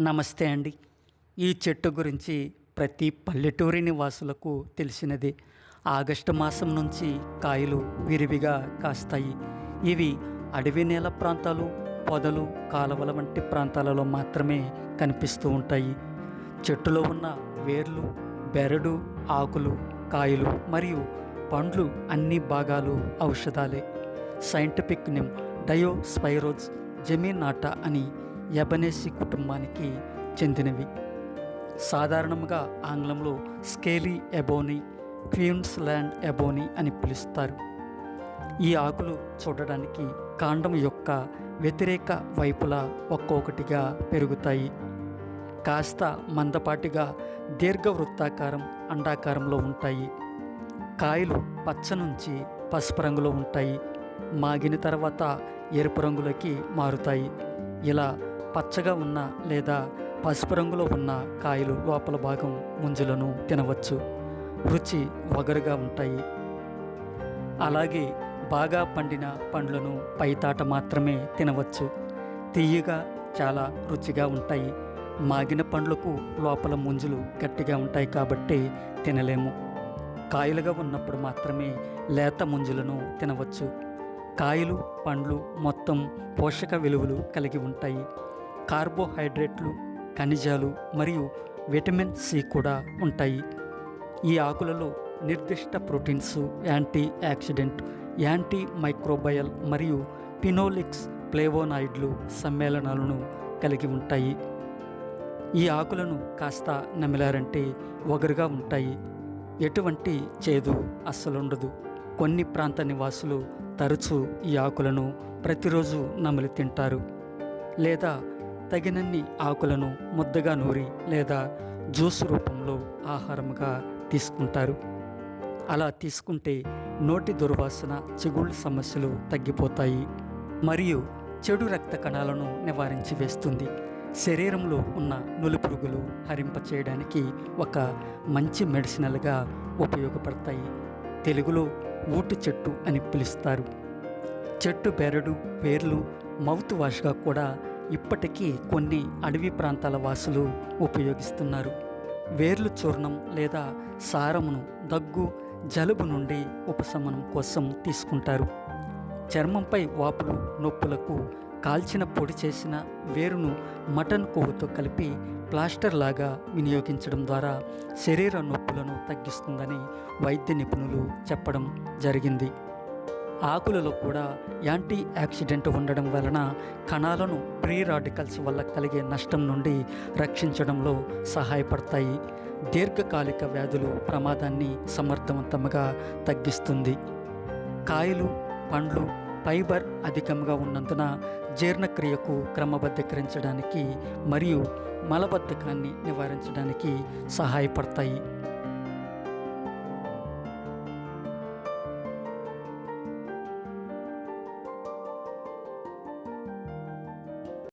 నమస్తే అండి. ఈ చెట్టు గురించి ప్రతి పల్లెటూరి నివాసులకు తెలిసినదే. ఆగస్టు మాసం నుంచి కాయలు విరివిగా కాస్తాయి. ఇవి అడవి నేల ప్రాంతాలు పొదలు కాలువల వంటి ప్రాంతాలలో మాత్రమే కనిపిస్తూ ఉంటాయి. చెట్టులో ఉన్న వేర్లు బెరడు ఆకులు కాయలు మరియు పండ్లు అన్ని భాగాలు ఔషధాలే. సైంటిఫిక్ నేమ్ డయోస్పైరోజ్ జమీనాటా అని ఎబనేసి కుటుంబానికి చెందినవి. సాధారణంగా ఆంగ్లంలో scaly ebony Queensland ebony అని పిలుస్తారు. ఈ ఆకులు చూడడానికి కాండం యొక్క వ్యతిరేక వైపులా ఒక్కొక్కటిగా పెరుగుతాయి. కాస్త మందపాటిగా దీర్ఘవృత్తాకారం అండాకారంలో ఉంటాయి. కాయలు పచ్చ నుంచి పసుపు రంగులో ఉంటాయి. మాగిన తర్వాత ఎరుపు రంగులోకి మారుతాయి. ఇలా పచ్చగా ఉన్న లేదా పసుపు రంగులో ఉన్న కాయలు లోపల భాగం ముంజులను తినవచ్చు. రుచి వగరుగా ఉంటాయి. అలాగే బాగా పండిన పండ్లను పైతాట మాత్రమే తినవచ్చు. తీయగా చాలా రుచిగా ఉంటాయి. మాగిన పండ్లకు లోపల ముంజులు గట్టిగా ఉంటాయి కాబట్టి తినలేము. కాయలుగా ఉన్నప్పుడు మాత్రమే లేత ముంజులను తినవచ్చు. కాయలు పండ్లు మొత్తం పోషక విలువలు కలిగి ఉంటాయి. కార్బోహైడ్రేట్లు ఖనిజాలు మరియు విటమిన్ సి కూడా ఉంటాయి. ఈ ఆకులలో నిర్దిష్ట proteins antioxidant antimicrobial మరియు పినోలిక్స్ ప్లేవోనాయిడ్లు సమ్మేళనాలను కలిగి ఉంటాయి. ఈ ఆకులను కాస్త నమిలారంటే ఒగరుగా ఉంటాయి. ఎటువంటి చేదు అస్సలుండదు. కొన్ని ప్రాంత నివాసులు తరచూ ఈ ఆకులను ప్రతిరోజు నమిలి తింటారు. లేదా తగినన్ని ఆకులను ముద్దగా నూరి లేదా జ్యూస్ రూపంలో ఆహారంగా తీసుకుంటారు. అలా తీసుకుంటే నోటి దుర్వాసన చిగుళ్ళ సమస్యలు తగ్గిపోతాయి. మరియు చెడు రక్త కణాలను నివారించి వేస్తుంది. శరీరంలో ఉన్న నులుపురుగులు హరింప చేయడానికి ఒక మంచి మెడిసినల్గా ఉపయోగపడతాయి. తెలుగులో ఊటి చెట్టు అని పిలుస్తారు. చెట్టు బెరడు వేర్లు మౌత్ వాష్గా కూడా ఇప్పటికీ కొన్ని అడవి ప్రాంతాల వాసులు ఉపయోగిస్తున్నారు. వేర్లు చూర్ణం లేదా సారమును దగ్గు జలుబు నుండి ఉపశమనం కోసం తీసుకుంటారు. చర్మంపై వాపులు నొప్పులకు కాల్చిన పొడి చేసిన వేరును మటన్ కొవ్వుతో కలిపి ప్లాస్టర్ లాగా వినియోగించడం ద్వారా శరీర నొప్పులను తగ్గిస్తుందని వైద్య నిపుణులు చెప్పడం జరిగింది. ఆకులలో కూడా యాంటీ యాక్సిడెంట్ ఉండడం వలన కణాలను ప్రీ రాడికల్స్ వల్ల కలిగే నష్టం నుండి రక్షించడంలో సహాయపడతాయి. దీర్ఘకాలిక వ్యాధులు ప్రమాదాన్ని సమర్థవంతంగా తగ్గిస్తుంది. కాయలు పండ్లు ఫైబర్ అధికంగా ఉన్నందున జీర్ణక్రియకు క్రమబద్ధీకరించడానికి మరియు మలబద్ధకాన్ని నివారించడానికి సహాయపడతాయి.